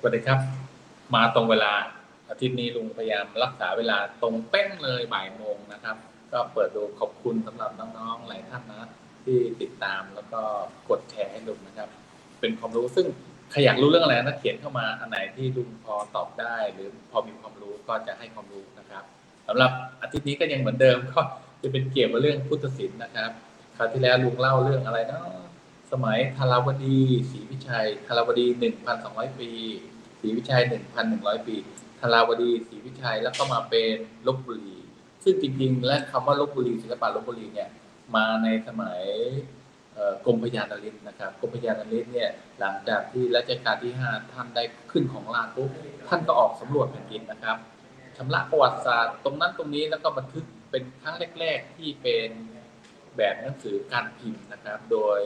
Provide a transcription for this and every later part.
สวัสดีครับ มาตรงเวลาอาทิตย์นี้ลุงพยายามรักษาเวลาตรงเป๊ะเลยบ่ายโมงนะครับ ก็เปิดดูขอบคุณสำหรับน้องๆหลายท่านนะที่ติดตามแล้วก็กดแชร์ให้ลุงนะครับ เป็นความรู้ซึ่งใครอยากรู้เรื่องอะไรนะเขียนเข้ามาอันไหนที่ลุงพอตอบได้ หรือพอมีความรู้ก็จะให้ความรู้นะครับสำหรับอาทิตย์นี้ก็ยังเหมือนเดิมก็จะเป็นเกี่ยวกับเรื่องพุทธศิลป์นะครับคราวที่แล้วลุงเล่าเรื่องอะไรนะ สมัยธาราวดีศรีวิชัยธาราวดี 1,200 ปีศรีวิชัย 1,100 ปีธาราวดีศรีวิชัยแล้วก็มาเป็นลบบุรี ซึ่งจริงๆ และคำว่าลบบุรีศิลปะลบบุรีเนี่ยมาในสมัยกรมพยานริศนะครับกรมพยานริศเนี่ยหลังจากที่รัชกาลที่ 5 ท่านได้ขึ้นของราชปุ๊บท่านก็ออกสำรวจแผ่นดินนะครับชำระประวัติศาสตร์ตรงนั้นตรงนี้แล้วก็บันทึกเป็นครั้งแรก ๆ ที่เป็นแบบหนังสือการพิมพ์นะครับ โดย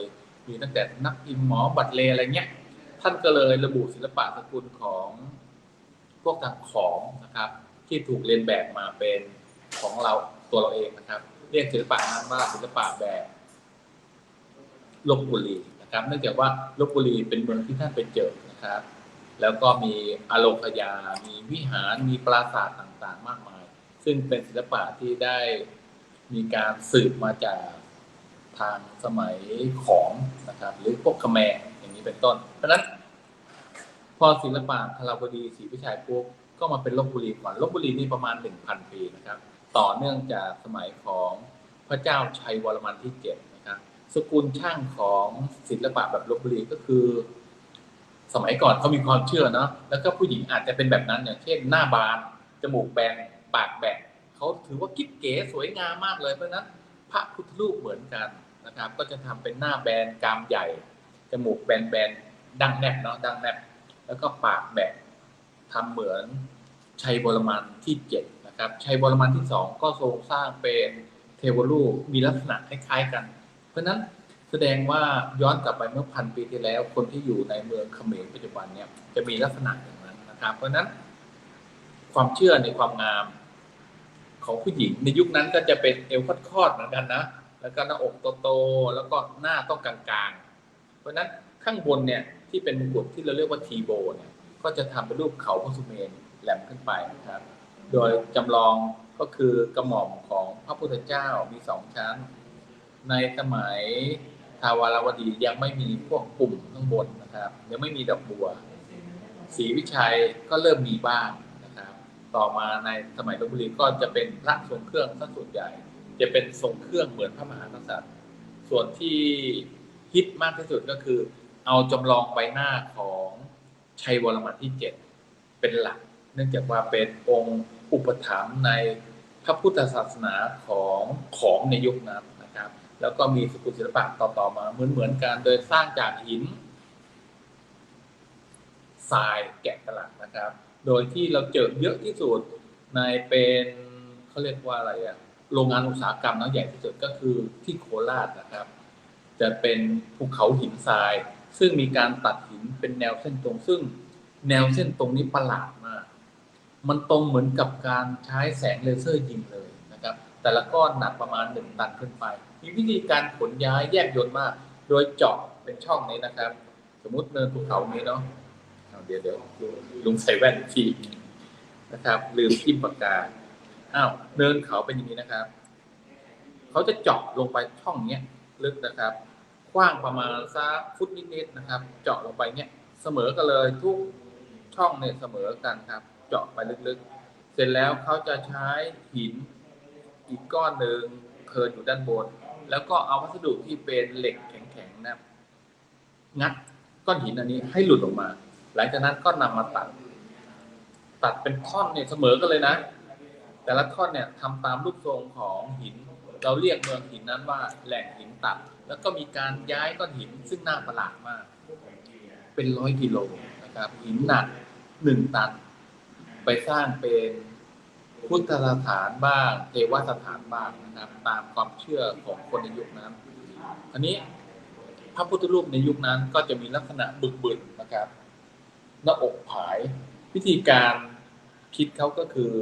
มีตั้งแต่นักพิมพ์หมอบัตรเลอะไรเงี้ย ท่านก็เลยระบุศิลปะสกุลของพวกทางของนะครับ ที่ถูกเรียนแบบมาเป็นของเราตัวเราเองนะครับ เรียกศิลปะนั้นว่าศิลปะแบบลบบุรีนะครับ เนื่องจากว่าลบบุรีเป็นเมืองที่ท่านไปเจอนะครับ แล้วก็มีอโลคยา มีวิหาร มีปราสาทต่างๆ มากมาย ซึ่งเป็นศิลปะที่ได้มีการสืบมาจาก ทางสมัยของนะครับ หรือพวกคแมรอย่างนี้เป็นต้น เพราะนั้น พอศิลปะคาราวดีศรีวิชัยปุ๊บก็มาเป็นลบบุรีก่อนลบบุรีนี่ประมาณหนึ่งพันปีนะครับ ต่อเนื่องจากสมัยของพระเจ้าชัยวรมันที่เจ็ดนะครับ สกุลช่างของศิลปะแบบลบบุรีก็คือ สมัยก่อนเขามีความเชื่อเนาะแล้วก็ผู้หญิงอาจจะเป็นแบบนั้นอย่างเช่นหน้าบานจมูกแบนปากแบนเขาถือว่ากิ๊บเก๋สวยงามมากเลยเพราะนั้นพระพุทธรูปเหมือนกัน นะครับ ก็จะทำเป็นหน้าแบนกรามใหญ่ จมูกแบนแบนๆดังแนบเนาะดังแนบ แล้วก็ปากแบนทำเหมือนชัยบรมันที่เจ็ดนะครับชัยบรมันที่สองก็ทรงสร้างเป็นเทวรูปมีลักษณะคล้ายๆกัน เพราะฉะนั้นแสดงว่าย้อนกลับไปเมื่อพันปีที่แล้ว คนที่อยู่ในเมืองเขมรปัจจุบันเนี่ยจะมีลักษณะอย่างนั้นนะครับ เพราะฉะนั้น ความเชื่อในความงามของผู้หญิงในยุคนั้นก็จะเป็นเอวคอดๆเหมือนกันนะ แล้วก็หน้าอกโตๆแล้วก็หน้าต้องกลางๆ เพราะฉะนั้นข้างบนเนี่ยที่เป็นมงกุฎที่เราเรียกว่าทีโบเนี่ยก็จะทำเป็นรูปเขาพระสุเมนแหลมขึ้นไปนะครับ โดยจำลองก็คือกระหม่อมของพระพุทธเจ้ามีสองชั้น ในสมัยทาวารวดียังไม่มีพวกปุ่มข้างบนนะครับยังไม่มีดอกบัวศรีวิชัยก็เริ่มมีบ้างนะครับ ต่อมาในสมัยลบบุรีก็จะเป็นพระทรงเครื่องซะส่วนใหญ่ จะเป็นทรงเครื่องเหมือนพระมหากษัตริย์ ส่วนที่ฮิตมากที่สุดก็คือ เอาจำลองใบหน้าของชัยวรมันที่เจ็ดเป็นหลัก เนื่องจากว่าเป็นองค์อุปถัมภ์ในพระพุทธศาสนาของของในยุคนั้นนะครับ แล้วก็มีสกุลศิลปะต่อๆมาเหมือนๆกันโดยสร้างจากหินทรายแกะสลักนะครับ โดยที่เราเจอเยอะที่สุดในเป็นเขาเรียกว่าอะไรอะ โรงงานอุตสาหกรรมนะใหญ่ที่สุดก็คือที่โคราชนะครับ จะเป็นภูเขาหินทราย ซึ่งมีการตัดหินเป็นแนวเส้นตรง ซึ่งแนวเส้นตรงนี้ประหลาดมาก มันตรงเหมือนกับการใช้แสงเลเซอร์ยิงเลยนะครับ แต่ละก้อนหนักประมาณหนึ่งตันขึ้นไป มีวิธีการขนย้ายแยกยนต์มาก โดยเจาะเป็นช่องนี้นะครับ สมมุติเนินภูเขานี้เนาะเดี๋ยวเดี๋ยวลุงใส่แว่นอีกทีนะครับ ลืมจิ้มปากกา อ้าวเนินเขาเป็นอย่างนี้นะครับ เขาจะเจาะลงไปช่องเนี้ยลึกนะครับ กว้างประมาณสักฟุตนิดๆนะครับ เจาะลงไปเนี้ยเสมอกันเลยทุกช่องเนี่ยเสมอกันครับ เจาะไปลึกๆ เสร็จแล้วเขาจะใช้หินอีกก้อนหนึ่งเคินอยู่ด้านบน แล้วก็เอาวัสดุที่เป็นเหล็กแข็งๆนะงัดก้อนหินอันนี้ให้หลุดออกมา หลังจากนั้นก็นำมาตัด ตัดเป็นท่อนเนี่ยเสมอกันเลยนะ แต่ละท่อนเนี่ยทำตามรูปทรงของหิน เราเรียกเมืองหินนั้นว่าแหล่งหินตัด แล้วก็มีการย้ายก้อนหินซึ่งน่าประหลาดมาก เป็นร้อยกิโลนะครับหินหนักหนึ่งตัน ไปสร้างเป็นพุทธสถานบ้างเทวสถานบ้างนะครับ ตามความเชื่อของคนในยุคนั้นอันนี้พระพุทธรูปในยุคนั้นก็จะมีลักษณะบึกบึนนะครับ หน้าอกผาย วิธีการคิดเขาก็คือ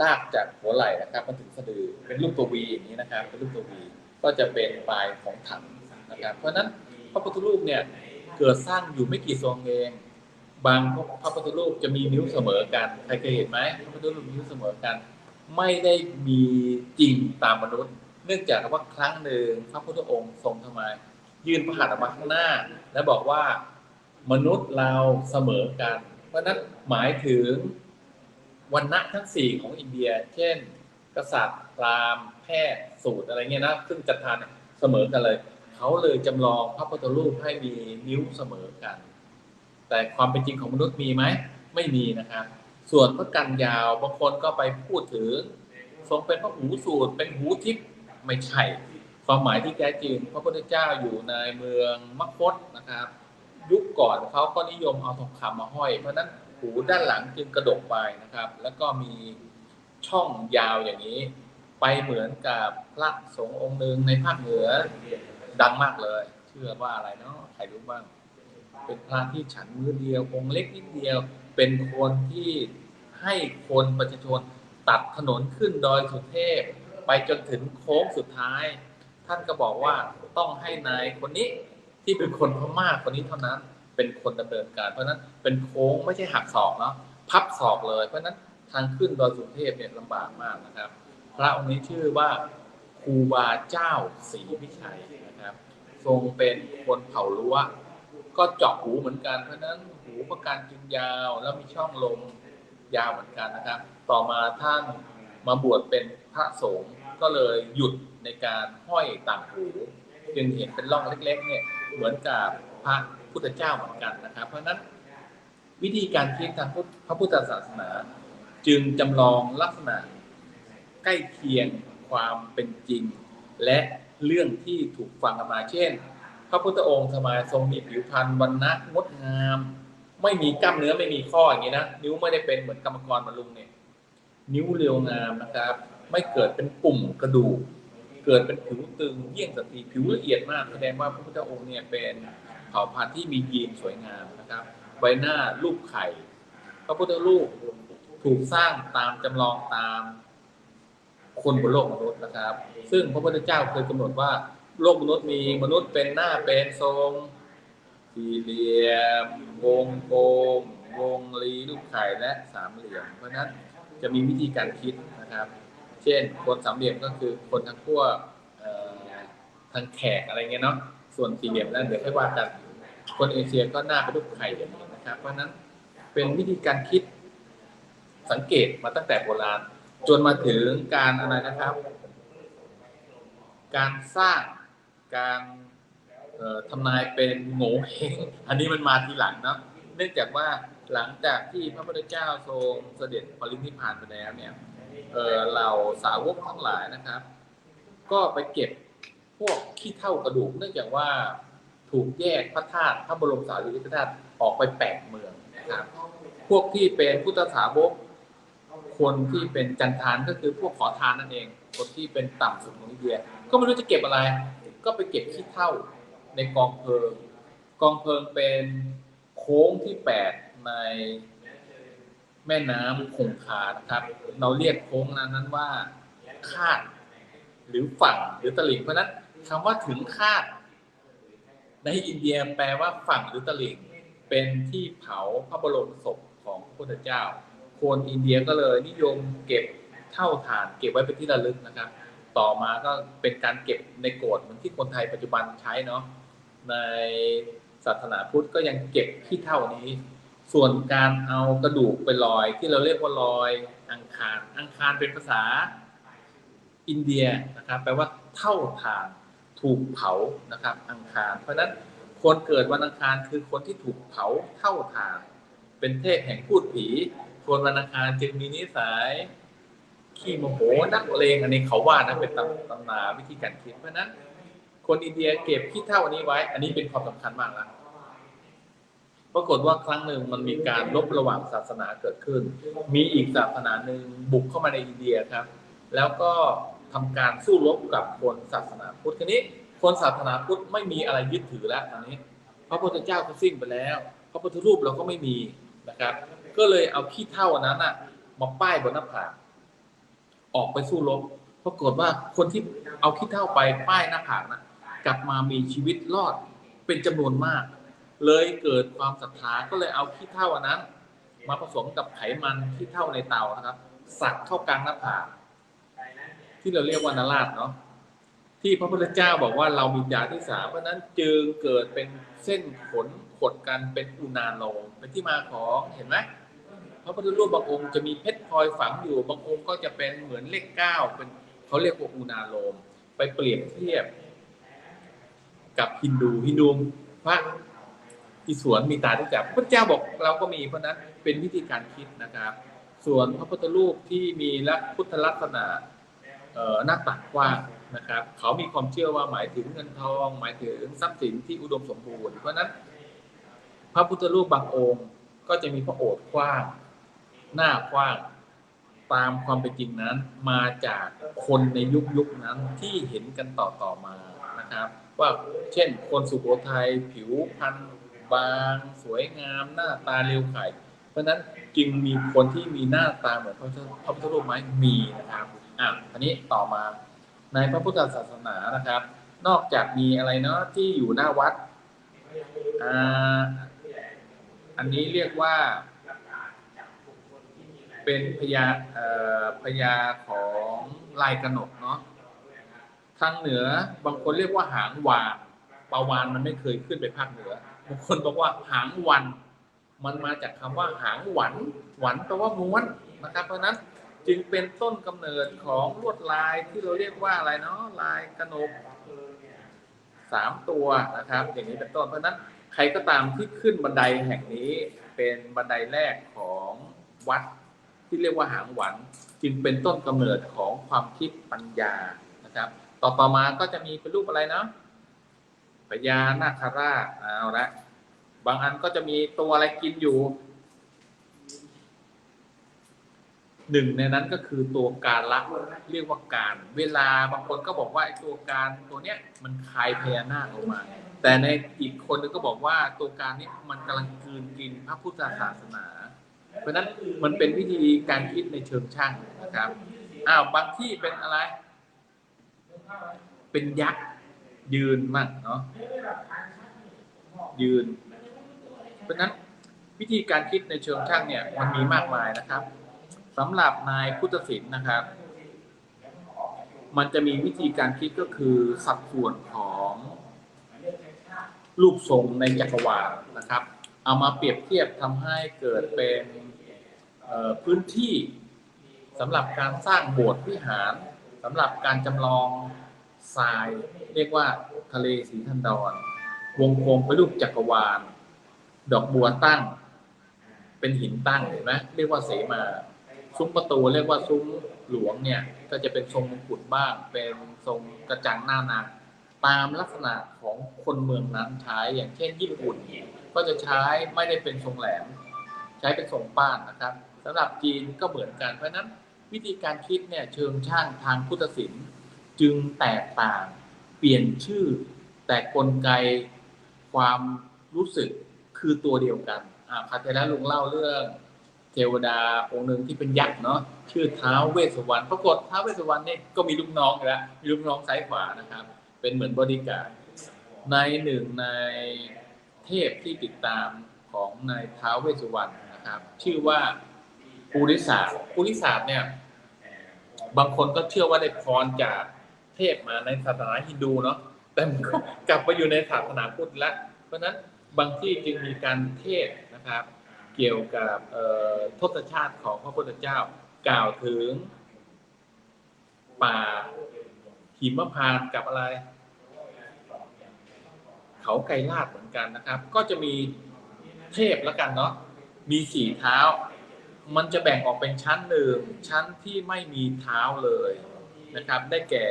ลากจากหัวไหล่นะครับมาถึงสะดือเป็นรูปตัววีอย่างนี้นะครับ เป็นรูปตัววีก็จะเป็นปลายของถังนะครับ เพราะฉะนั้นพระพุทธรูปเนี่ยเกิดสร้างอยู่ไม่กี่ทรงเอง บางพระพุทธรูปจะมีนิ้วเสมอกันใครเคยเห็นไหมพระพุทธรูปนิ้วเสมอกัน ไม่ได้มีจริงตามมนุษย์ เนื่องจากว่าครั้งหนึ่งพระพุทธองค์ทรงทำไม ยืนพระหัตถ์ออกมาข้างหน้า และบอกว่ามนุษย์เราเสมอกัน เพราะนั้นหมายถึง วันณะทั้งสี่ของอินเดีย เช่น กษัตริย์พราหมณ์แพทย์สูตรอะไรเงี้ยนะซึ่งจัดทานเสมอกันเลย เขาเลยจำลองพระพุทธรูปให้มีนิ้วเสมอกัน แต่ความเป็นจริงของมนุษย์มีไหมไม่มีนะครับ ส่วนพระกันยาวบางคนก็ไปพูดถึงทรงเป็นพระหูสูตรเป็นหูทิพย์ไม่ใช่ความหมายที่แท้จริงพระพุทธเจ้าอยู่ในเมืองมคตนะครับ ยุคก่อนเขาก็นิยมเอาทองคำมาห้อย เพราะนั้น หูด้านหลังจึงกระดกไปนะครับ แล้วก็มีช่องยาวอย่างนี้ ไปเหมือนกับพระสงฆ์องค์หนึ่งในภาคเหนือดังมากเลย เชื่อว่าอะไรเนาะใครรู้บ้าง เป็นพระที่ฉันมือเดียวองค์เล็กนิดเดียว เป็นคนที่ให้คนประชาชนตัดถนนขึ้นดอยสุเทพ ไปจนถึงโค้งสุดท้าย ท่านก็บอกว่าต้องให้นายคนนี้ที่เป็นคนพม่าคนนี้เท่านั้น เป็นคนดำเนินการ เพราะนั้นเป็นโค้งไม่ใช่หักศอกเนาะพับศอกเลย เพราะนั้นทางขึ้นดอยสุเทพเนี่ยลำบากมากนะครับ พระองค์นี้ชื่อว่าครูบาเจ้าศรีวิชัยนะครับ ทรงเป็นคนเผารั้วก็เจาะหูเหมือนกัน เพราะฉะนั้นหูประการจึงยาวแล้วมีช่องลมยาวเหมือนกันนะครับ ต่อมาท่านมาบวชเป็นพระสงฆ์ก็เลยหยุดในการห้อยต่างหู จึงเห็นเป็นร่องเล็ก ๆ เนี่ยเหมือนกับพระ พุทธเจ้าเหมือนกันนะครับ เพราะนั้นวิธีการคิดทางพุทธพระพุทธศาสนา จึงจำลองลักษณะใกล้เคียงความเป็นจริง และเรื่องที่ถูกฟังกันมาเช่น พระพุทธองค์ทำไมทรงมีผิวพรรณวันนะงดงาม ไม่มีกล้ามเนื้อไม่มีข้ออย่างนี้นะนิ้วไม่ได้เป็นเหมือนกรรมกรมาลุงเนี่ยนิ้วเรียวงามนะครับ ไม่เกิดเป็นปุ่มกระดูกเกิดเป็นผิวตึงเยี่ยงสตรีผิวละเอียดมากแสดงว่าพระพุทธองค์เนี่ยเป็น เผ่าพันธุ์ที่มียีนสวยงามนะครับ ใบหน้ารูปไข่ พระพุทธรูปถูกสร้างตามจำลองตามคนบนโลกมนุษย์นะครับ ซึ่งพระพุทธเจ้าเคยกำหนดว่าโลกมนุษย์มีมนุษย์เป็นหน้าเป็นทรงสี่เหลี่ยม วงกลมวงรีรูปไข่และสามเหลี่ยม เพราะนั้นจะมีวิธีการคิดนะครับ เช่นคนสามเหลี่ยมก็คือคนทางขั้วทางแขกอะไรเงี้ยเนาะ ส่วนสี่เหลี่ยมนั้นเดี๋ยวค่อยว่ากันคนเอเชียก็หน้าเป็นรูปไข่อย่างนี้นะครับ เพราะนั้นเป็นวิธีการคิดสังเกตมาตั้งแต่โบราณ จนมาถึงการอะไรนะครับ การสร้างการทำนายเป็นโง่เฮงอันนี้มันมาทีหลังเนาะเนื่องจากว่าหลังจากที่พระพุทธเจ้าทรงเสด็จปรินิพพานไปแล้วเนี่ยเออเราสาวกทั้งหลายนะครับ ก็ไปเก็บ พวกขี้เท่ากระดูกเนื่องจากว่าถูกแยกพระธาตุพระบรมสารีริกธาตุออกไปแปดเมืองนะครับ พวกที่เป็นพุทธสาวกคนที่เป็นจันทานก็คือพวกขอทานนั่นเอง คนที่เป็นต่ำสุดของอินเดีย ก็ไม่รู้จะเก็บอะไร ก็ไปเก็บขี้เท่าในกองเพลิง กองเพลิงเป็นโค้งที่แปดในแม่น้ำคงคานะครับ เราเรียกโค้งนั้นนั้นว่าคาดหรือฝั่งหรือตลิ่งเพราะนั้น คำว่าถึงคาด ในอินเดียแปลว่าฝั่งหรือตลิ่งเป็นที่เผาพระบรมศพของพระพุทธเจ้า คนอินเดียก็เลยนิยมเก็บเท่าฐานเก็บไว้เป็นที่ระลึกนะครับ ต่อมาก็เป็นการเก็บในโกรธเหมือนที่คนไทยปัจจุบันใช้เนาะในศาสนาพุทธก็ยังเก็บขี้เท่านี้ ส่วนการเอากระดูกไปลอยที่เราเรียกว่าลอยอังคาร อังคารเป็นภาษาอินเดียนะครับแปลว่าเท่าทาน ถูกเผานะครับ อังคาร เพราะฉะนั้นคนเกิดวันอังคารคือคนที่ถูกเผาเท่าทาน เป็นเทพแห่งพูดผี คนวันอังคารจึงมีนิสัยขี้โมโหนักเลงอันนี้เขาว่านะเป็นตำตำนาวิธีการคิดเพราะนั้น คนอินเดียเก็บขี้เท่าอันนี้ไว้ อันนี้เป็นความสำคัญมากละปรากฏว่าครั้งหนึ่งมันมีการลบระหว่างศาสนาเกิดขึ้น มีอีกศาสนาหนึ่งบุกเข้ามาในอินเดียครับ แล้วก็ ทำการสู้รบกับคนศาสนาพุทธทีนี้คนศาสนาพุทธไม่มีอะไรยึดถือแล้วตอนนี้ พระพุทธเจ้าก็สิ้นไปแล้ว พระพุทธรูปเราก็ไม่มีนะครับ ก็เลยเอาขี้เท่าอันนั้นน่ะมาป้ายบนหน้าผากออกไปสู้รบปรากฏว่าคนที่เอาขี้เท่าไปป้ายหน้าผากนะกลับมามีชีวิตรอดเป็นจำนวนมาก เลยเกิดความศรัทธาก็เลยเอาขี้เท่าอันนั้น มาผสมกับไขมันที่เท่าในเตานะครับ สักเข้ากลางหน้าผาก ที่เราเรียกว่านาราชเนาะที่พระพุทธเจ้าบอกว่าเรามีดาที่สามเพราะนั้นจึงเกิดเป็นเส้นขนขดกันเป็นอุณาโลมเป็นที่มาของเห็นไหมพระพุทธรูปบางองค์จะมีเพชรพลอยฝังอยู่บางองค์ก็จะเป็นเหมือนเลขเก้าเป็นเขาเรียกว่าอุณาโลม ไปเปรียบเทียบ กับฮินดูฮินดูพระอิศวรมีตาที่จับพระเจ้าบอกเราก็มีเพราะนั้นเป็นวิธีการคิดนะครับ ส่วนพระพุทธรูปที่มีลักพุทธลักษณะ หน้าตักกว้างนะครับเขามีความเชื่อว่าหมายถึงเงินทอง หมายถึงทรัพย์สินที่อุดมสมบูรณ์เพราะนั้น พระพุทธรูปบางองค์ก็จะมีพระโอษฐ์กว้าง หน้ากว้างตามความเป็นจริงนั้นมาจากคนในยุคยุคนั้นที่เห็นกันต่อต่อมานะครับ ว่าเช่น คนสุโขทัยผิวพรรณบาง สวยงาม หน้าตาเรียวไข่ เพราะนั้นจึงมีคนที่มีหน้าตาเหมือนพระพุทธพระพุทธรูปไหมมีนะครับ อะอันนี้ต่อมาในพระพุทธศาสนานะครับ นอกจากมีอะไรเนาะที่อยู่หน้าวัดอ่าอันนี้เรียกว่า เป็นพญาเอ่อพญาของลายกระหนกเนาะทางเหนือบางคนเรียกว่าหางวานปลาวานมันไม่เคยขึ้นไปภาคเหนือบางคนบอกว่าหางวัน มันมาจากคำว่าหางหวันหวันแปลว่าม้วนนะครับ เพราะนั้น จึงเป็นต้นกำเนิดของลวดลายที่เราเรียกว่าอะไรเนาะลายกระหนกสามตัวนะครับ อย่างนี้เป็นต้นเพราะนั้นใครก็ตามที่ขึ้นบันไดแห่งนี้เป็นบันไดแรกของวัดที่เรียกว่าหางหวัน จึงเป็นต้นกำเนิดของความคิดปัญญานะครับ ต่อต่อมาก็จะมีเป็นรูปอะไรเนาะพญานาคราชเอาละบางอันก็จะมีตัวอะไรกินอยู่ หนึ่งในนั้นก็คือตัวการละเรียกว่าการ เวลาบางคนก็บอกว่าไอ้ตัวการตัวเนี้ยมันคายพญานาคออกมา แต่ในอีกคนนึงก็บอกว่าตัวการนี้มันกำลังกืนกินพระพุทธศาสนา เพราะนั้นมันเป็นวิธีการคิดในเชิงช่างนะครับอ้าวบางที่เป็นอะไร เป็นยักษ์ยืนมากเนาะยืน เพราะฉะนั้นวิธีการคิดในเชิงช่างเนี่ยมันมีมากมายนะครับ สำหรับนายพุทธศิลป์นะครับ มันจะมีวิธีการคิดก็คือสัดส่วนของรูปทรงในจักรวาลนะครับ เอามาเปรียบเทียบทำให้เกิดเป็นพื้นที่สำหรับการสร้างโบสถ์วิหารสำหรับการจำลองทราย เรียกว่าทะเลสีทันดอน วงกลมเป็นรูปจักรวาล ดอกบัวตั้ง เป็นหินตั้งเห็นไหมเรียกว่าเสมา ซุ้มประตูเรียกว่าซุ้มหลวงเนี่ย ก็จะเป็นทรงมงกุฎบ้าง เป็นทรงกระจังหน้านางตามลักษณะของคนเมืองนั้นใช้อย่างเช่นญี่ปุ่นก็จะใช้ไม่ได้เป็นทรงแหลม ใช้เป็นทรงป้านนะครับสำหรับจีนก็เหมือนกันเพราะฉะนั้นวิธีการคิดเนี่ยเชิงช่างทางพุทธศิลป์จึงแตกต่างเปลี่ยนชื่อ แต่กลไกความรู้สึกคือตัวเดียวกันอ่าคาวที่แล้วลุงเล่าเรื่อง วดาองค์หนึ่งที่เป็นยักษ์เนาะชื่อท้าวเวสสวรรณปรากฏท้าวเวสสวรรณเนี่ยก็มีลูกน้องแล้วมีลูกน้องซ้ายขวานะครับ เป็นเหมือนบริการในหนึ่งในเทพที่ติดตามของนายท้าวเวสสุวรรณนะครับ ชื่อว่าปุริศาสปุริศาสเนี่ย บางคนก็เชื่อว่าได้พรจากเทพมาในศาสนาฮินดูเนาะแต่มันก็กลับมาอยู่ในศาสนาพุทธแล้วเพราะนั้นบางที่จึงมีการเทศนะครับ เกี่ยวกับทศชาติของพระพุทธเจ้ากล่าวถึง ป่าหิมพานต์กับอะไร เขาไกรลาดเหมือนกันนะครับ ก็จะมีเทพแล้วกันเนาะมีสี่เท้า มันจะแบ่งออกเป็นชั้นหนึ่งชั้นที่ไม่มีเท้าเลยนะครับ ได้แก่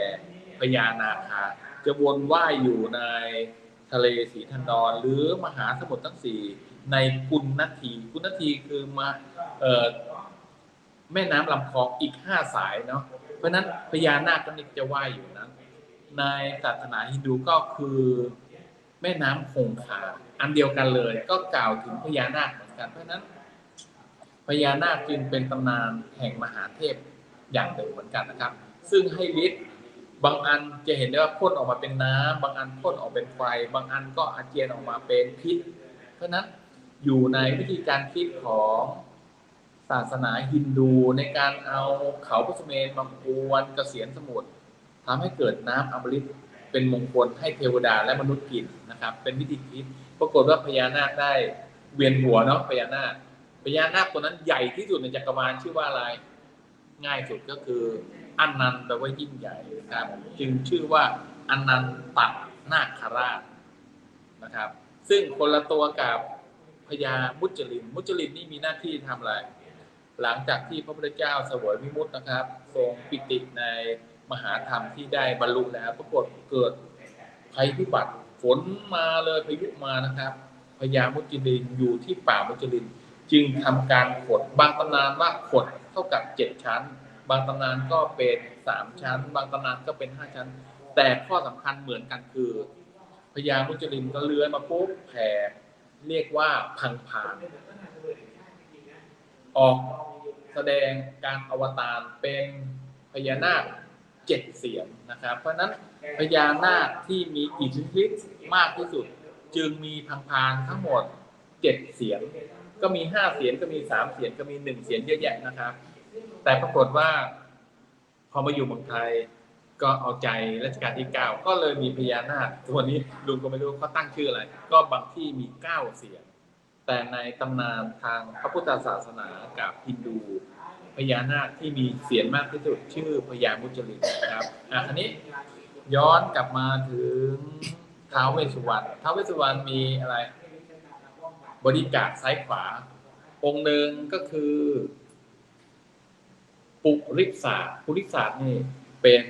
พญานาคาจะวนว่ายอยู่ในทะเลสีทันดรหรือมหาสมุทรทั้งสี่ ในกุลนาทีกุลนาทีคือมาเออแม่น้ำลำคลองอีกห้าสายเนาะเพราะนั้นพญานาคก็นิจะว่ายอยู่นะในศาสนาฮินดูก็คือแม่น้ำคงคาอันเดียวกันเลย ก็กล่าวถึงพญานาคเหมือนกันเพราะนั้นพญานาคจึงเป็นตำนานแห่งมหาเทพอย่างหนึ่งเหมือนกันนะครับ ซึ่งให้ฤทธิ์บางอันจะเห็นได้ว่าพ่นออกมาเป็นน้ำบางอันพ่นออกเป็นไฟ บางอันก็อาเจียนออกมาเป็นพิษ เพราะนั้น อยู่ในวิธีการคิดของศาสนาฮินดูในการเอาเขาพระสุเมนมากวนเกษียณสมุทรทำให้เกิดน้ำอมฤตเป็นมงคลให้เทวดาและมนุษย์กินนะครับ เป็นวิธีคิดปรากฏว่าพญานาคได้เวียนหัวเนาะพญานาคพญานาคตัวนั้นใหญ่ที่สุดในจักรวาลชื่อว่าอะไร ง่ายสุดก็คืออันนันต์แปลว่ายิ่งใหญ่นะครับ จึงชื่อว่าอันันตนาคราชนะครับ ซึ่งคนละตัวกับ พญามุจลิน มุจลินนี่มีหน้าที่ทำอะไร หลังจากที่พระพุทธเจ้าเสวยวิมุตตินะครับ ทรงปิติในมหาธรรมที่ได้บรรลุแล้วปรากฏเกิดภัยพิบัติฝนมาเลยพายุมานะครับพญามุจลินอยู่ที่ป่ามุจลิน จึงทำการขดบางตำนานว่าขดเท่ากับเจ็ดชั้น บางตำนานก็เป็นสามชั้น บางตำนานก็เป็นห้าชั้น แต่ข้อสำคัญเหมือนกันคือพญามุจลินก็เลื้อยมาปุ๊บแผ่ เรียกว่าพังพานออกแสดงการอวตารเป็นพญานาคเจ็ดเสียงนะครับ เพราะฉะนั้นพญานาคที่มีอิทธิฤทธิ์มากที่สุด จึงมีพังพานทั้งหมดเจ็ดเสียง ก็มีห้าเสียงก็มีสามเสียงก็มีหนึ่งเสียงเยอะแยะนะครับ แต่ปรากฏว่า พอมาอยู่เมืองไทย ก็เอาใจรัชกาลที่เก้าก็เลยมีพญานาคตัวนี้ลุงก็ไม่รู้เขาตั้งชื่ออะไร ก็บางที่มีเก้าเสียง แต่ในตำนานทางพระพุทธศาสนากับฮินดูพญานาคที่มีเสียงมากที่สุดชื่อพญามุจลินนะครับอะอันนี้ย้อนกลับมาถึงท้าวเวสสุวรรณท้าวเวสสุวรรณมีอะไร บริการดซ้ายขวา องค์หนึ่งก็คือ ปุริศาสปุริศาสนี่เป็น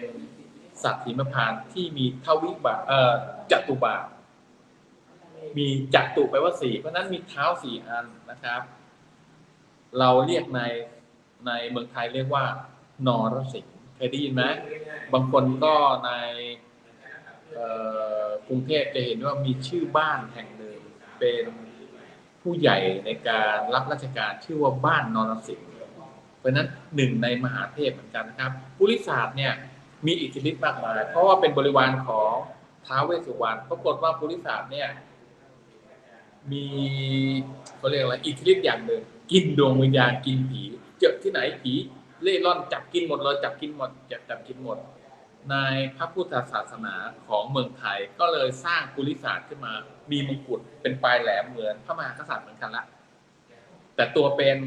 สัตว์หิมพานต์ที่มีทวิบาเอ่อจัตุบาทมีจัตุแปลว่าสี่เพราะนั้นมีเท้าสี่อันนะครับ เราเรียกในในเมืองไทยเรียกว่านรสิงห์เคยได้ยินไหมบางคนก็ในกรุงเทพจะเห็นว่ามีชื่อบ้านแห่งหนึ่งเป็นผู้ใหญ่ในการรับราชการชื่อว่าบ้านนรสิงห์เพราะฉะนั้นหนึ่งในมหาเทพเหมือนกันนะครับปุริศาสตร์เนี่ย มีอิทธิฤทธิ์มากมาย เพราะว่าเป็นบริวารของท้าวเวสสุวรรณปรากฏว่าปุริศาสตร์เนี่ย มีเขาเรียกอะไรอิทธิฤทธิ์อย่างหนึ่งกินดวงวิญญาณกินผี เจอที่ไหนผีเล่ร่อนจับกินหมดเลยจับกินหมดจับจับกินหมด ในพระพุทธศาสนาของเมืองไทยก็เลยสร้างปุริศาสตร์ขึ้นมา มีมงกุฎเป็นปลายแหลมเหมือนพระมหากษัตริย์เหมือนกันละแต่ตัวเป็น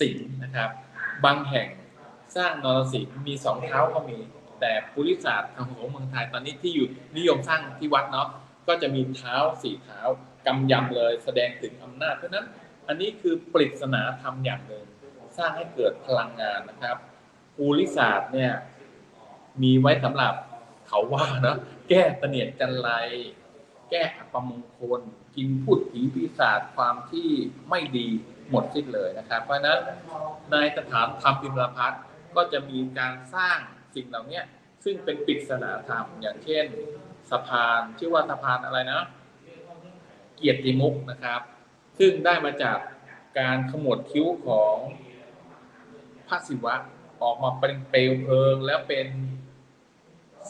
สิงนะครับ บางแห่ง สร้างนรสิงห์มีสองเท้าก็มี แต่ปุริศาสตร์ของเมืองไทยตอนนี้ที่อยู่นิยมสร้างที่วัดเนาะก็จะมีเท้าสี่เท้ากำยำเลยแสดงถึงอำนาจเพราะนั้น อันนี้คือปริศนาธรรมอย่างหนึ่งสร้างให้เกิดพลังงานนะครับปุริศาสตร์เนี่ยมีไว้สำหรับเขาว่าเนาะแก้เนียดจันไร แก้อัปมงคล กินพูดผีปีศาจความที่ไม่ดีหมดสิ้นเลยนะครับ เพราะนั้นในสถานธรรมพิมรพัฒน์ ก็จะมีการสร้างสิ่งเหล่านี้ซึ่งเป็นปริศนาธรรมอย่างเช่น สะพานชื่อว่าสะพานอะไรนะ เกียรติมุกนะครับ ซึ่งได้มาจากการขมวดคิ้วของพระศิวะออกมาเป็นเปลวเพลิง แล้วเป็น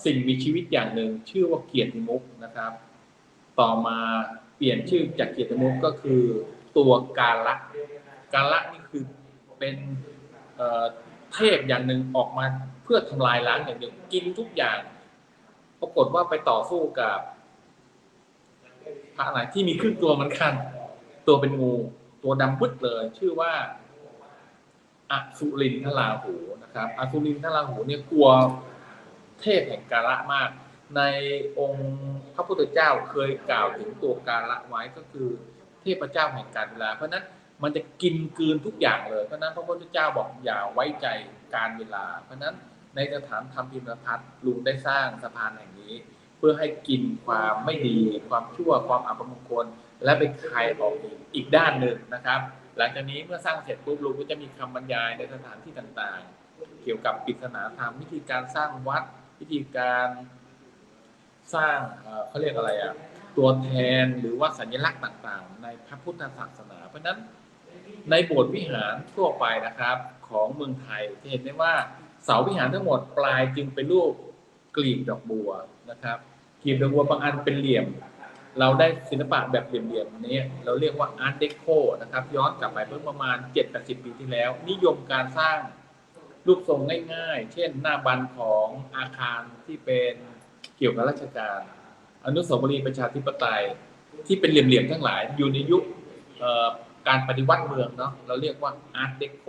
สิ่งมีชีวิตอย่างหนึ่ง ชื่อว่าเกียรติมุกนะครับ ต่อมาเปลี่ยนชื่อจากเกียรติมุกก็คือตัวกาละกาละนี่คือเป็น เทพอย่างหนึ่งออกมาเพื่อทำลายล้างอย่างเดียวกินทุกอย่าง ปรากฏว่าไปต่อสู้กับพระอะไรที่มีครึ่งตัวเหมันคัน ตัวเป็นงูตัวดำปึ๊ดเลย ชื่อว่าอสุรินทราหูนะครับอสุรินทราหูเนี่ยกลัวเทพแห่งกาละมาก ในองค์พระพุทธเจ้าเคยกล่าวถึงตัวกาละไว้ก็คือ เทพเจ้าแห่งการเวลาเพราะนั้น มันจะกินกืนทุกอย่างเลย เพราะนั้นพระพุทธเจ้าบอกอย่าไว้ใจการเวลา เพราะนั้นในสถานธรรมพิมพ์พัฒน์ลุงได้สร้างสะพานแห่งนี้ เพื่อให้กินความไม่ดี ความชั่วความอัปมงคล และไปคายออกอีกด้านหนึ่งนะครับ หลังจากนี้เมื่อสร้างเสร็จปุ๊บลุงก็จะมีคำบรรยายในสถานที่ต่างๆ เกี่ยวกับปริศนาธรรมวิธีการสร้างวัดวิธีการสร้างเอ่อเขาเรียกอะไรอะตัวแทนหรือว่าสัญลักษณ์ต่างๆ ในพระพุทธศาสนา เพราะฉะนั้น ในโบสถ์วิหารทั่วไปนะครับ ของเมืองไทยจะเห็นได้ว่าเสาวิหารทั้งหมดปลายจึงเป็นรูปกลีบดอกบัวนะครับกลีบดอกบัวบางอันเป็นเหลี่ยม เราได้ศิลปะแบบเหลี่ยมๆนี้เราเรียกว่าอาร์ตเดโคนะครับย้อนกลับไปเพิ่งประมาณ 7-80 ปีที่แล้ว นิยมการสร้างรูปทรงง่ายๆ เช่นหน้าบันของอาคารที่เป็นเกี่ยวกับราชการ อนุสาวรีย์ประชาธิปไตยที่เป็นเหลี่ยมๆทั้งหลายอยู่ในยุค การปฏิวัติเมืองเนาะเราเรียกว่าอาร์ตเดโค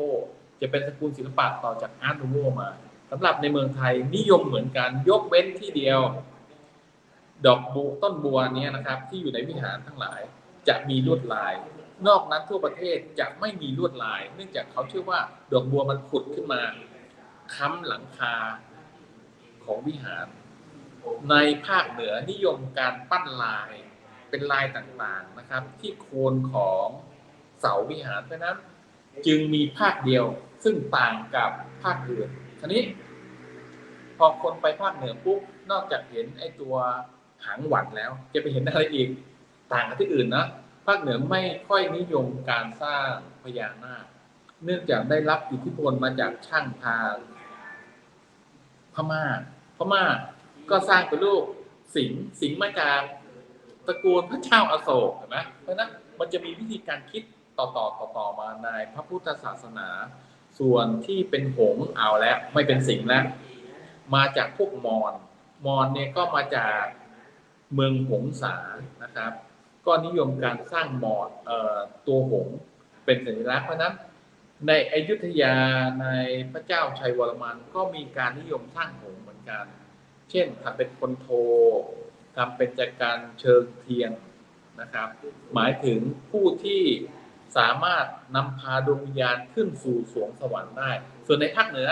จะเป็นสกุลศิลปะต่อจากอาร์ตนูโวมาสำหรับในเมืองไทยนิยมเหมือนกันยกเว้นที่เดียว ดอกบัวต้นบัวเนี้นะครับ ที่อยู่ในวิหารทั้งหลายจะมีลวดลาย นอกนั้นทั่วประเทศจะไม่มีลวดลาย เนื่องจากเขาเชื่อว่าดอกบัวมันขุดขึ้นมาค้ำหลังคาของวิหาร ในภาคเหนือนิยมการปั้นลายเป็นลายต่างๆนะครับ ที่โคนของ เสาวิหารเพราะนั้น จึงมีภาคเดียวซึ่งต่างกับภาคอื่นทีนี้ พอคนไปภาคเหนือปุ๊บนอกจากเห็นไอ้ตัวหางหวัดแล้ว จะไปเห็นอะไรอีก ต่างกับที่อื่นนะภาคเหนือไม่ค่อยนิยมการสร้างพญานาคเนื่องจากได้รับอิทธิพลมาจากช่างทางพม่าพม่าก็สร้างเป็นรูปสิงสิงมาจากตระกูลพระเจ้าอาโศกเห็นไหมเพราะนั้นมันจะมีวิธีการคิด ต่อต่อต่อต่อมาในพระพุทธศาสนา ส่วนที่เป็นหงเอาแล้วไม่เป็นสิงแล้วมาจากพวกมอญมอญเนี่ยก็มาจากเมืองหงสานะครับ ก็นิยมการสร้างมอญเอ่อตัวหงเป็นสัญลักษณ์เพราะนั้น ในอยุธยาในพระเจ้าชัยวรมันก็มีการนิยมสร้างหงเหมือนกัน เช่นทำเป็นคนโททำเป็นจักรการเชิงเทียนนะครับ หมายถึงผู้ที่ สามารถนำพาดวงวิญญาณขึ้นสู่สวงสวรรค์ได้ ส่วนในภาคเหนือ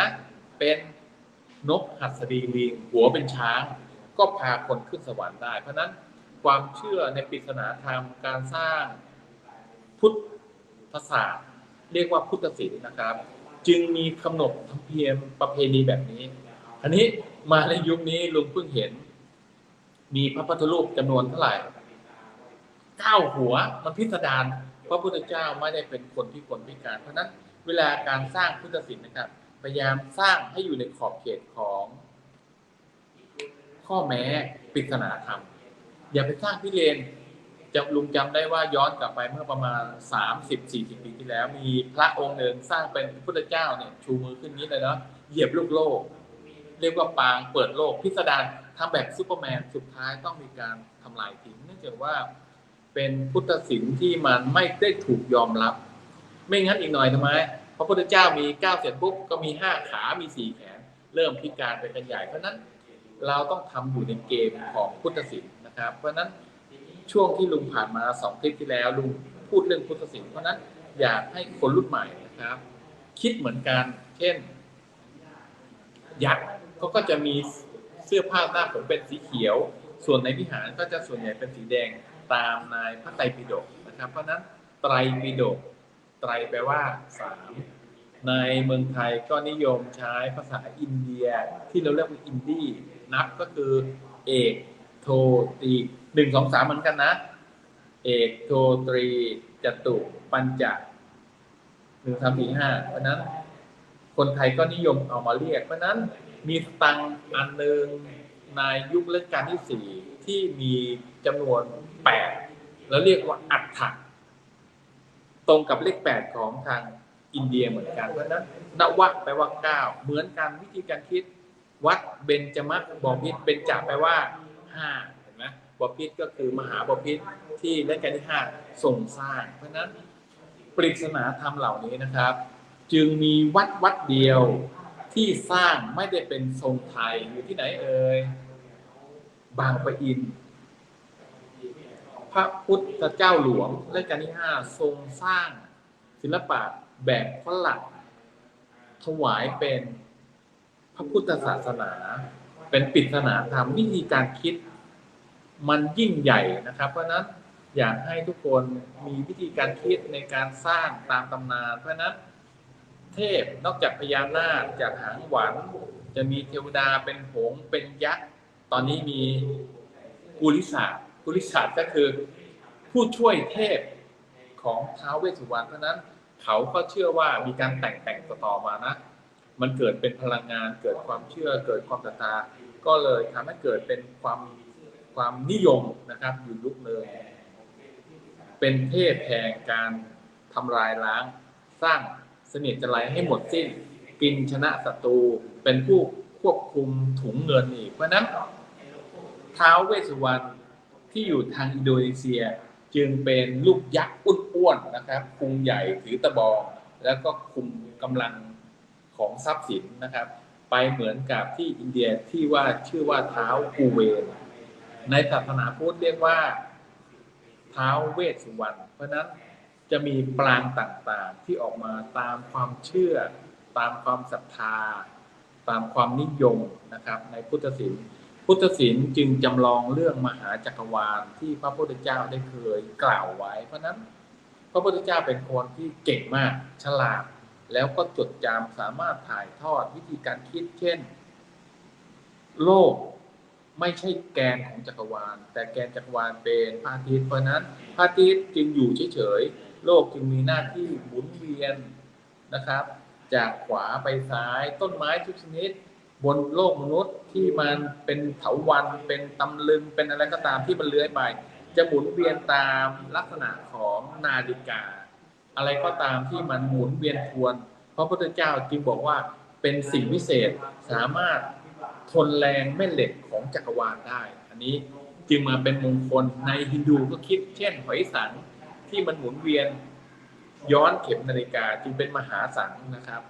เป็นนกหัสดีลิง หัวเป็นช้าง ก็พาคนขึ้นสวรรค์ได้ เพราะนั้นความเชื่อในปริศนาธรรมการสร้างพุทธศาสตร์เรียกว่าพุทธศิลป์นะครับ จึงมีกำหนดทำเพียมประเพณีแบบนี้ อันนี้มาในยุคนี้ลุงเพิ่งเห็น มีพระพุทธรูปจำนวนเท่าไหร่เก้าหัวมันพิสดาร ระพุทธเจ้าไม่ได้เป็นคนพิกลพิการ เพราะนั้นเวลาการสร้างพุทธศิลป์นะครับ พยายามสร้างให้อยู่ในขอบเขตของข้อแม้ปริศนาธรรม อย่าไปสร้างพิเรนจำลุงจำได้ว่าย้อนกลับไปเมื่อประมาณ 30-40 ปีที่แล้ว มีพระองค์หนึ่งสร้างเป็นพระพุทธเจ้าเนี่ยชูมือขึ้นนี้เลยเนาะเหยียบลูกโลก เรียกว่าปางเปิดโลกพิสดารทำแบบซูเปอร์แมนสุดท้ายต้องมีการทำลายทิ้งเนื่องจากว่า เป็นพุทธศิลป์ที่มันไม่ได้ถูกยอมรับ ไม่งั้นอีกหน่อยทำไมพระพุทธเจ้ามีเก้าเสียนปุ๊บก็มีห้าขา มีสี่แขน เริ่มพิการไปกันใหญ่ เพราะนั้นเราต้องทำอยู่ในเกมของพุทธศิลป์นะครับ เพราะนั้นช่วงที่ลุงผ่านมาสองคลิปที่แล้วลุงพูดเรื่องพุทธศิลป์เพราะฉะนั้นอยากให้คนรุ่นใหม่นะครับ คิดเหมือนกัน เช่น ยักษ์เขาก็จะมีเสื้อผ้าหน้าผมเป็นสีเขียว ส่วนในวิหารก็จะส่วนใหญ่เป็นสีแดง ตามในพระไตรปิฎกนะครับ เพราะนั้นไตรปิฎกไตรแปลว่าสามในเมืองไทยก็นิยมใช้ภาษาอินเดียที่เราเรียกว่าอินดี้นับก็คือ เอกโทตีหนึ่งสองสามเหมือนกันนะ เอกโทตรีจตุปัญจหนึ่งสามสี่ห้าเพราะนั้น คนไทยก็นิยมเอามาเรียก เพราะนั้นมีตังอันหนึ่งในยุคเรัชกาลที่สี่ ที่มีจำนวนแปดแล้วเรียกว่าอัฏฐะตรงกับเลขแปดของทางอินเดียเหมือนกันเพราะนั้นนวะแปลว่าเก้าเหมือนกันวิธีการคิด วัดเบญจมรรคบพิตรเบญจแปลว่าห้าเห็นไหมบพิตรก็คือมหาบพิตรที่รัชกาลที่ห้าทรงสร้าง เพราะนั้นปริศนาธรรมเหล่านี้นะครับ จึงมีวัดวัดเดียวที่สร้างไม่ได้เป็นทรงไทยอยู่ที่ไหนเอ่ย บางปะอิน พระพุทธเจ้าหลวงรัชกาลที่ห้าทรงสร้างศิลปะแบบฝรั่งถวายเป็นพระพุทธศาสนา เป็นปริศนาธรรมวิธีการคิด มันยิ่งใหญ่นะครับ เพราะนั้นอยากให้ทุกคนมีวิธีการคิดในการสร้างตามตำนาน เพราะนั้นเทพนอกจากพญานาคจากหางหวัน จะมีเทวดาเป็นหงเป็นยักษ์ ตอนนี้มีกุลิศาสกุลิศาสก็คือผู้ช่วยเทพของท้าวเวสสุวรรณเพราะนั้นเขาก็เชื่อว่ามีการแต่งแต่งต่อมานะ มันเกิดเป็นพลังงานเกิดความเชื่อเกิดความศรัทธาก็เลยทำให้เกิดเป็นความความนิยมนะครับอยู่ยุคหนึ่งเป็นเทพแห่งการทำลายล้าง สร้างเสนียดจันไรให้หมดสิ้น กินชนะศัตรูเป็นผู้ควบคุมถุงเงินอีกเพราะนั้น ท้าวเวสสุวรรณที่อยู่ทางอินโดนีเซีย จึงเป็นลูกยักษ์อ้วนๆนะครับพุงใหญ่ถือตะบองแล้วก็คุมกำลังของทรัพย์สินนะครับ ไปเหมือนกับที่อินเดียที่ว่าชื่อว่าเท้ากูเวนในศาสนาพุทธเรียกว่าเท้าเวสสุวรรณเพราะนั้นจะมีปรางต่างๆที่ออกมาตามความเชื่อ ตามความศรัทธา ตามความนิยมนะครับ ในพุทธศิลป์ พุทธศิลป์จึงจำลองเรื่องมหาจักรวาลที่พระพุทธเจ้าได้เคยกล่าวไว้ เพราะนั้นพระพุทธเจ้าเป็นคนที่เก่งมากฉลาด แล้วก็จดจำสามารถถ่ายทอดวิธีการคิด เช่น โลกไม่ใช่แกนของจักรวาล แต่แกนจักรวาลเป็นพระอาทิตย์เพราะฉะนั้นพระอาทิตย์จึงอยู่เฉยๆโลกจึงมีหน้าที่หมุนเวียนนะครับ จากขวาไปซ้ายต้นไม้ทุกชนิด บนโลกมนุษย์ที่มันเป็นเถาวันเป็นตำลึงเป็นอะไรก็ตามที่มันเลื้อยไป จะหมุนเวียนตามลักษณะของนาฬิกา อะไรก็ตามที่มันหมุนเวียนทวนพระพุทธเจ้าจึงบอกว่าเป็นสิ่งพิเศษสามารถทนแรงแม่เหล็กของจักรวาลได้ อันนี้จึงมาเป็นมงคลในฮินดูก็คิด เช่นหอยสังที่มันหมุนเวียนย้อนเข็มนาฬิกาจึงเป็นมหาสังนะครับ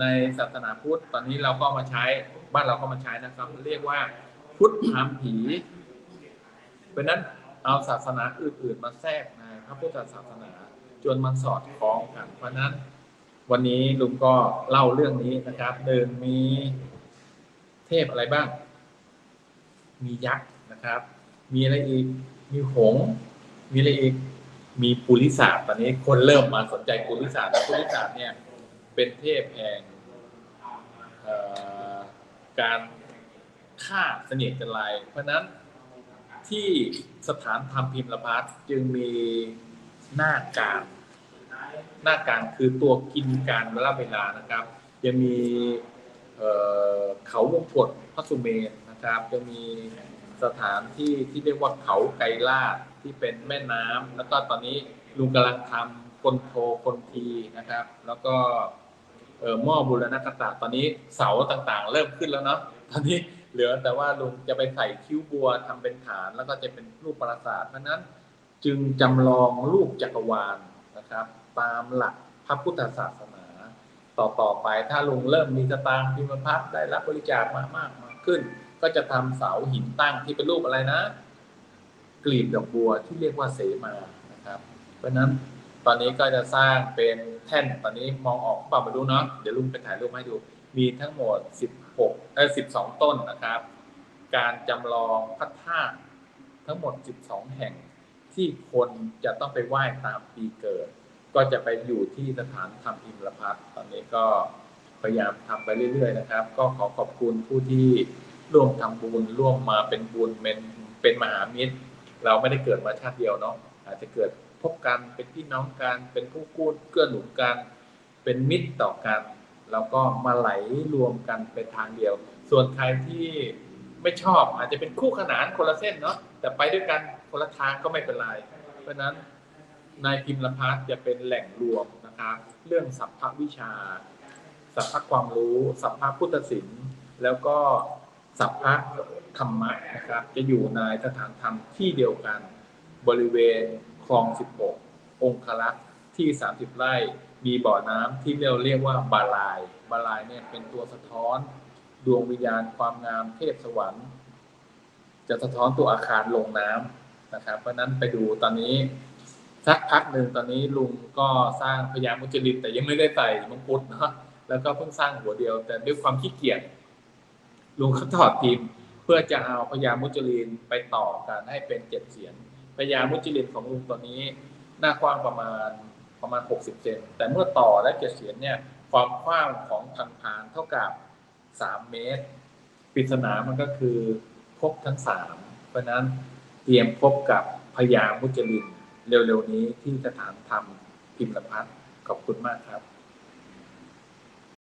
ในศาสนาพุทธ ตอนนี้เราก็มาใช้บ้านเราก็มาใช้นะครับ เรียกว่าพุทธพรามผีเพราะนั้นเอาศาสนาอื่นๆมาแทรกในพระพุทธศาสนาจนมันสอดคล้องกัน เพราะนั้นวันนี้ลุงก็เล่าเรื่องนี้นะครับเดินมีเทพอะไรบ้าง มียักษ์นะครับ มีอะไรอีก มีหง มีอะไรอีก มีปุริศาสตร์ตอนนี้คนเริ่มมาสนใจปุริศาสตร์ปุริศาสตร์เนี่ย เป็นเทพแห่งการฆ่าเสนียดจันไรเพราะนั้นที่สถานธรรมพิมพ์ละพัฒน์จึงมีหน้าการหน้าการคือตัวกินการเวลาเวลานะครับจะมีเขาวงกฏพระสุเมนนะครับจะมีสถานที่ที่เรียกว่าเขาไกรลาดที่เป็นแม่น้ำแล้วก็ตอนนี้ลุงกำลังทำคนโทคนทีนะครับ แล้วก็ เอ่อหม้อบุรณกตะตอนนี้เสาต่างๆ เริ่มขึ้นแล้วเนาะตอนนี้เหลือแต่ว่าลุงจะไปใส่คิ้วบัวทำเป็นฐานแล้วก็จะเป็นรูปปราสาทเพราะนั้นจึงจำลองรูปจักรวาลนะครับ ตามหลักพระพุทธศาสนา ต่อต่อไปถ้าลุงเริ่มมีสตางค์พิมพ์พัฒได้รับบริจาคมามากมากขึ้น ก็จะทำเสาหินตั้งที่เป็นรูปอะไรนะ กลีบดอกบัวที่เรียกว่าเสมานะครับ เพราะนั้น ตอนนี้ก็จะสร้างเป็นแท่นตอนนี้มองออกเปล่ามาดูเนาะเดี๋ยวลุงไปถ่ายรูปให้ดู มีทั้งหมด 16เออ12 ต้นนะครับ การจำลองพระธาตุทั้งหมด 12 แห่งที่คนจะต้องไปไหว้ตามปีเกิด ก็จะไปอยู่ที่สถานธรรมอิมรพัฒน์ตอนนี้ก็พยายามทำไปเรื่อย ๆ นะครับ ก็ขอขอบคุณผู้ที่ร่วมทำบุญร่วมมาเป็นบุญเป็นเป็นมหามิตร เราไม่ได้เกิดมาชาติเดียวเนาะอาจจะเกิด บกันเป็นพี่น้องกันเป็นผู้กู้เกื้อหนุนกันเป็นมิตรต่อกัน แล้วก็มาไหลรวมกันเป็นทางเดียว ส่วนใครที่ไม่ชอบอาจจะเป็นคู่ขนานคนละเส้นเนาะแต่ไปด้วยกันคนละทางก็ไม่เป็นไรเพราะนั้นนายพิมพ์ละพัฒน์จะเป็นแหล่งรวมนะครับเรื่องสัพพวิชา สัพพความรู้ สัพพพุทธศิลป์แล้วก็สัพพธรรมะนะครับ จะอยู่ในสถานธรรมที่เดียวกันบริเวณ คลอง 16 องคลักษ์ที่ 30 ไร่ มีบ่อน้ำที่เราเรียกว่าบาลาย บาลายเนี่ยเป็นตัวสะท้อน ดวงวิญญาณความงามเทพสวรรค์ จะสะท้อนตัวอาคารลงน้ำนะครับ เพราะนั้นไปดูตอนนี้สักพักหนึ่งตอนนี้ลุงก็สร้างพญามุจลินแต่ยังไม่ได้ใส่มงกุฎเนาะแล้วก็เพิ่งสร้างหัวเดียว แต่ด้วยความขี้เกียจลุงเขาถอดพิมพ์ เพื่อจะเอาพญามุจลินไปต่อกันให้เป็นเจ็ดเสียง นพญามุจลินของลุงตัวนี้ หน้ากว้างประมาณประมาณ 60 เซนแต่เมื่อต่อและเจ็ดเสียนเนี่ยความกว้างของทางพานเท่ากับ 3 เมตรปริศนามันก็คือพบทั้งสามเพราะนั้นเตรียมพบกับพญามุจลินเร็วๆนี้ที่สถานธรรมพิมพ์ละพัฒน์ขอบคุณมากครับ